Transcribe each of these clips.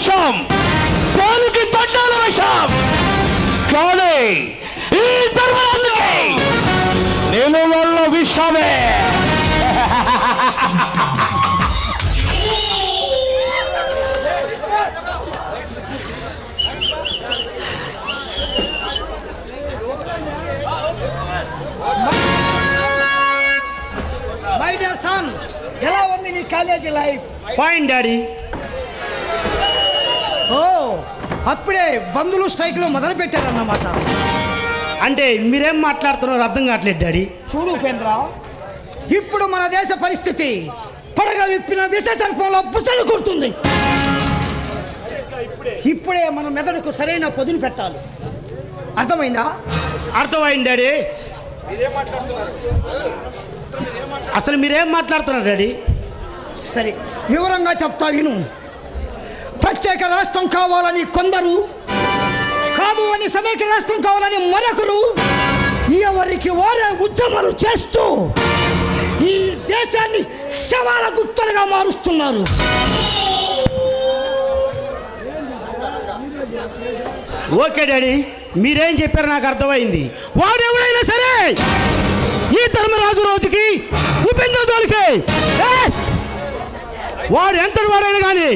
విషం. పాలుకి తండాల విషం. కానీ ఈ ధర్మరాజుకి నేను వల్ల విషమే. మై డియర్ సన్ ఎలా ఉంది నీ కాలేజీ లైఫ్ ఫైన్ డాడీ ఓ అప్పుడే బంధువులు స్ట్రైక్లు మొదలు పెట్టారన్నమాట. అంటే మీరేం మాట్లాడుతున్నారో అర్థం కావట్లేదు డాడీ. చూడు ఉపేంద్ర ఇప్పుడు మన దేశ పరిస్థితి పడగ విప్పిన విష సర్పంలో బుసలు కొడుతుంది. ఇప్పుడే మన మెదడుకు సరైన పొదులు పెట్టాలి. అర్థమైందా? అర్థమైంది డాడీ. అసలు మీరేం మాట్లాడుతున్నారు డాడీ? సరే వివరంగా చెప్తా విను. ప్రత్యేక రాష్ట్రం కావాలని కొందరు కాదు అని సమైక్య రాష్ట్రం కావాలని మరొకరు ఎవరికి వారే ఉద్యమాలు చేస్తూ ఈ దేశాన్ని శవాల గుప్తలుగా మారుస్తున్నారు. ఓకే డాడీ మీరేం చెప్పారు నాకు అర్థమైంది. వాడు ఎవడైనా సరే ఈ ధర్మరాజు రోజుకి ఉపేంద్ర జోలికి. వాడు ఎంత వాడైనా కానీ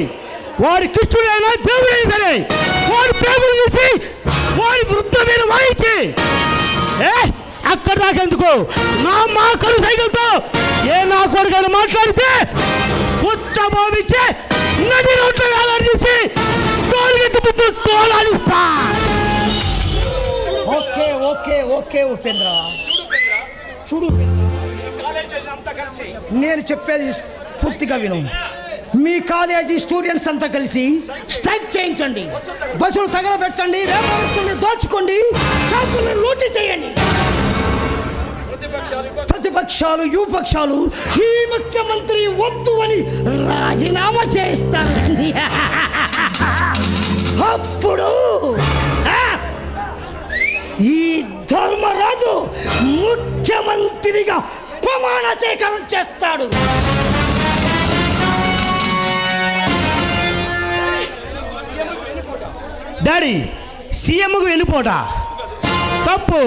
వాడి కృష్ణుడైనా దేవుడైనా సరే వాడి పేగులు తీసి వాడి వృద్ధ మీద వాయించి ఏ? అక్కడ నాకెందుకు నా మా కలు సైకిల్తో ఏ నా కొడుకైనా మాట్లాడితే ఉచ్చబోమించి నది రోడ్ల వేలాడదీసి తోలుగెట్టు బుద్ధు తోలాడిస్తా ఓకే ఓకే ఓకే ఉపేంద్ర. చూడు. నేను చెప్పేది పూర్తిగా విను. మీ కాలేజీ స్టూడెంట్స్ అంతా కలిసి స్ట్రైక్ చేయించండి. బస్సులు తగలబెట్టండి వ్యాపారస్తుల్ని దోచుకోండి షాపులను లూటీ చేయండి. ప్రతిపక్షాలు యువపక్షాలు ఈ ముఖ్యమంత్రి వద్దు అని రాజీనామా చేస్తారు అప్పుడు ఈ ధర్మరాజు ముఖ్యమంత్రిగా ప్రమాణ స్వీకారం చేస్తాడు. డాడీ సీఎంకు వెళ్ళిపోట. తప్పు.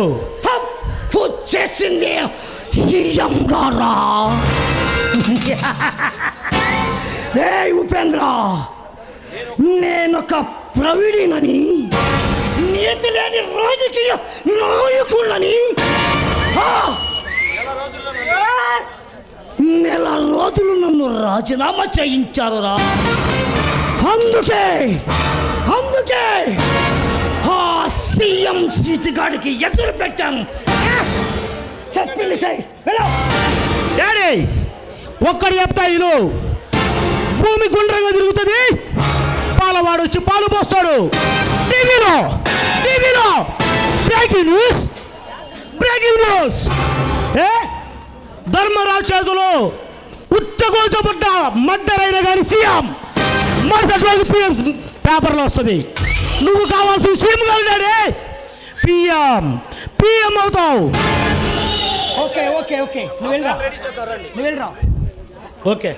తప్పు చేసింది సీఎం గారా? ఏ ఉపేంద్ర నేనొక ప్రవీణినని నీతి లేని రాజకీయ నాయకుళ్ళని నెల రోజులు నన్ను రాజీనామా చేయించారురా. అందుకే ఓకే. ఆ సీఎం సీటు గాడికి ఎదురు పెట్టాను చెప్పింది చెయ్యి డాడీ ఒక్కడు చెప్తా ఇను భూమి గుండ్రంగా తిరుగుతుంది. పాలవాడు వచ్చి పాలు పోస్తాడు. టీవీలో టీవీలో. బ్రేకింగ్ న్యూస్ బ్రేకింగ్ న్యూస్ ఏ? ధర్మరాజు చేతులు ఉచ్చగోచబడ్డ మద్దరైన కానీ సీఎం. మరుసటి రోజు పేపర్లో వస్తుంది. నువ్వు కావాల్సిన సీఎం కాదు డాడీ పిఎం పిఎం అవుతావు. Okay okay okay. నువ్వు వెళ్ళరా? నువ్వు వెళ్ళరా? ఓకే.